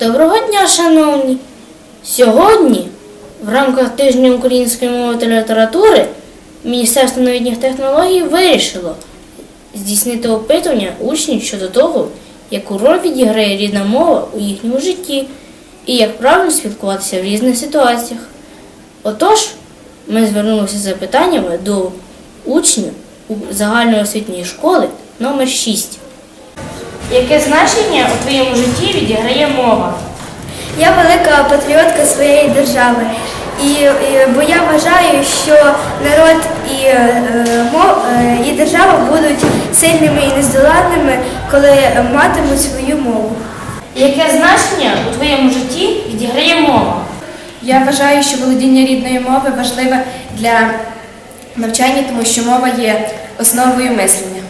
Доброго дня, шановні! Сьогодні, в рамках тижня української мови та літератури, Міністерство новітніх технологій вирішило здійснити опитування учнів щодо того, яку роль відіграє рідна мова у їхньому житті і як правильно спілкуватися в різних ситуаціях. Отож, ми звернулися з запитаннями до учнів у загальної освітньої школи номер 6 Яке значення у твоєму житті відіграє мова? Я велика патріотка своєї держави, і, і- бо я вважаю, що народ і, е, мов, е, і держава будуть сильними і нездоланними, коли матимуть свою мову. Яке значення у твоєму житті відіграє мова? Я вважаю, що володіння рідної мови важливе для навчання, тому що мова є основою мислення.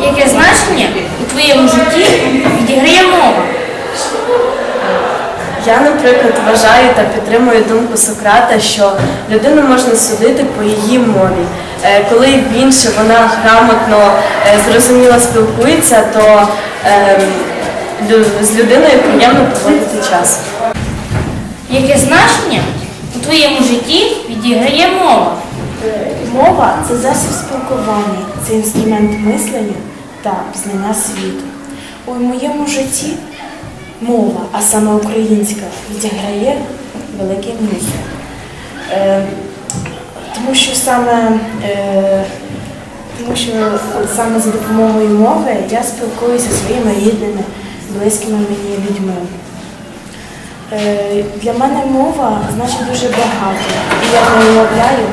Яке значення у твоєму житті відіграє мова? Я, наприклад, вважаю та підтримую думку Сократа, що людину можна судити по її мові. Е, Коли в інше вона грамотно, е, зрозуміло спілкується, то ем, з людиною приємно проводити час. Яке значення у твоєму житті відіграє мова? Мова це засіб спілкування, це інструмент мислення та пізнання світу. У моєму житті мова, а саме українська, відіграє велике місце. Е, тому що саме, е, тому що саме за допомогою мови я спілкуюся зі своїми рідними, близькими мені людьми. Е, Для мене мова значить дуже багато. І я не уявляю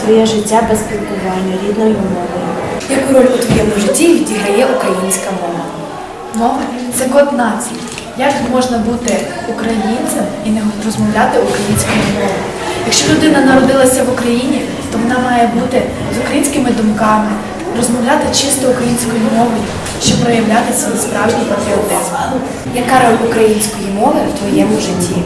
своє життя без спілкування рідною мовою. Яку роль у твоєму житті відіграє українська мова? Мова це код нації. Як можна бути українцем і не розмовляти українською мовою? Якщо людина народилася в Україні, то вона має бути з українськими думками, розмовляти чисто українською мовою, щоб проявляти свій справжній патріотизм. Яка роль української мови в твоєму житті?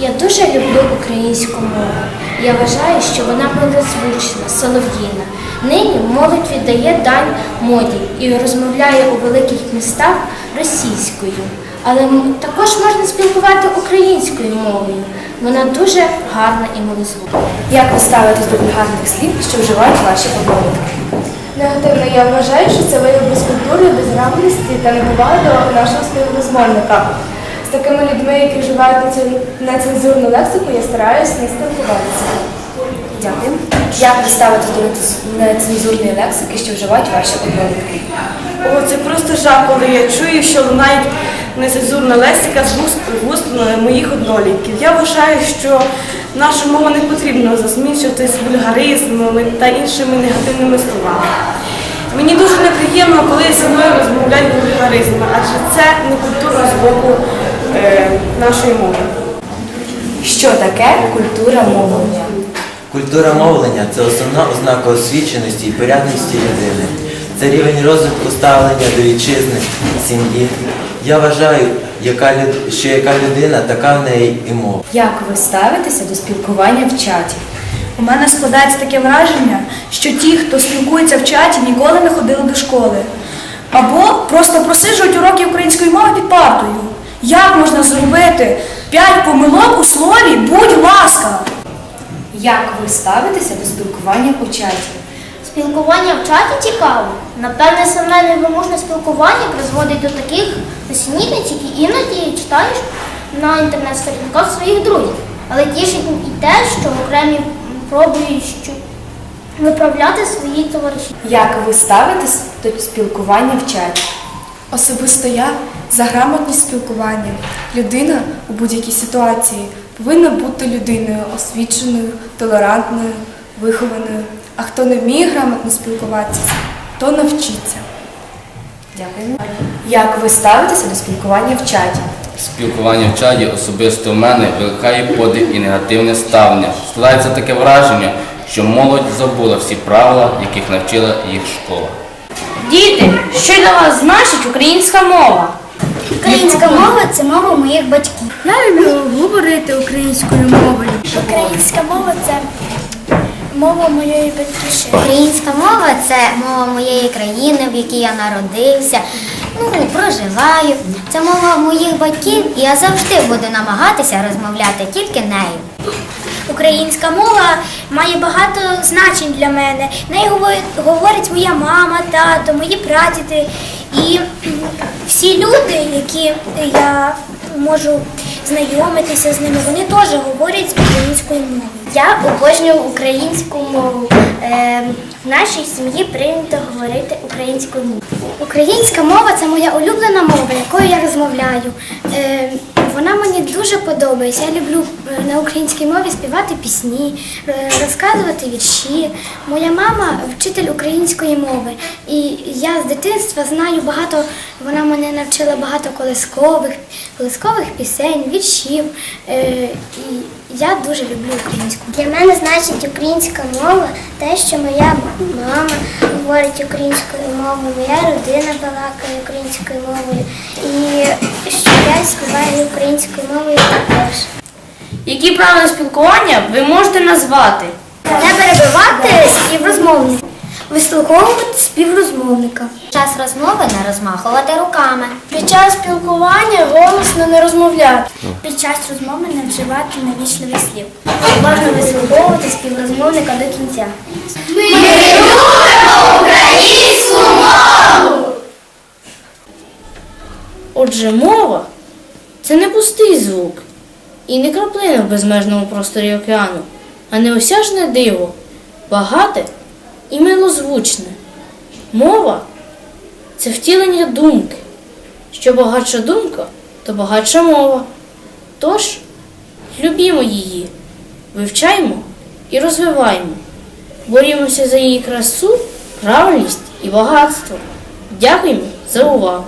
Я дуже люблю українську мову. Я вважаю, що вона милозвучна, солов'їна. Нині молодь віддає дань моді і розмовляє у великих містах російською. Але також можна спілкувати українською мовою. Вона дуже гарна і милозвучна. Як ви ставитесь до вульгарних слів, що вживають ваші однолітки? Негативно я вважаю, що це вияв безкультури, та неповаги до нашого співрозмовника. З такими людьми, які вживають нецен- нецензурну лексику, я стараюся не спілкуватися. Дякую. Як ви ставитесь до нецензурної лексики, що вживають ваші однолітки? О, це просто жах, коли я чую, що лунають нецензурна лексика з вуст моїх однолітків. Я вважаю, що нашу мову не потрібно засмічувати з вульгаризмами та іншими негативними словами. Мені дуже неприємно, коли зі мною розмовляють вульгаризми, адже це не культурно з боку е, нашої мови. Що таке культура мовлення? Культура мовлення це основна ознака освіченості і порядності людини. Це рівень розвитку ставлення до вітчизни, сім'ї. Я вважаю, яка, люд- що яка людина, така в неї і мова. Як ви ставитеся до спілкування в чаті? У мене складається таке враження, що ті, хто спілкується в чаті, ніколи не ходили до школи. Або просто просиджують уроки української мови під партою. Як можна зробити п'ять помилок у слові, будь ласка? Як ви ставитеся до спілкування у чаті? Спілкування в чаті цікаво. Напевне, саме невимушне спілкування призводить до таких несенітниць, які іноді читаєш на інтернет-сторінках своїх друзів. Але тішить і те, що окремі пробують що виправляти свої товариші. Як ви ставитесь до спілкування в чаті? Особисто я за грамотність спілкування. Людина у будь-якій ситуації повинна бути людиною освіченою, толерантною, вихованою. А хто не вміє грамотно спілкуватися, то навчиться. Дякую. Як ви ставитеся до спілкування в чаті? Спілкування в чаті особисто в мене викликає подив і негативне ставлення. Складається таке враження, що молодь забула всі правила, яких навчила їх школа. Діти, що для вас значить українська мова? Українська мова це мова мова моїх батьків. Я люблю говорити українською мовою. Українська мова це мова моєї батьківщини. Українська мова це мова моєї країни, в якій я народився. Ну, проживаю. Це мова моїх батьків, і я завжди буду намагатися розмовляти тільки нею. Українська мова має багато значень для мене. Нею говорить, моя мама, тато, мої прадіди. І всі люди, які я можу знайомитися з ними, вони теж говорять українською мовою. Я обожнюю українську мову. Е, в нашій сім'ї прийнято говорити українською мовою. Українська мова це моя улюблена мова, якою я розмовляю. Вона мені дуже подобається. Я люблю е, на українській мові співати пісні, е, розказувати вірші. Моя мама вчитель української мови, і я з дитинства знаю багато. Вона мене навчила багато колискових, колискових пісень, віршів. Е, І я дуже люблю українську. Для мене значить українська мова те, що моя мама говорить українською мовою, моя родина балакає українською мовою, і що я співаю українською мовою також. Які правила спілкування ви можете назвати? Не перебивати співрозмовника. Вислуховувати співрозмовника. Під час розмови не розмахувати руками. Під час спілкування голосно не розмовляти. Під час розмови не вживати навічливих слів. Важно вислуховувати співрозмовника до кінця. Отже, мова це не пустий звук і не краплина в безмежному просторі океану, а неосяжне диво, багате і милозвучне. Мова це втілення думки. Що багатша думка, то багатша мова. Тож, любімо її, вивчаймо і розвиваймо, борімося за її красу, правильність і багатство. Дякуємо за увагу!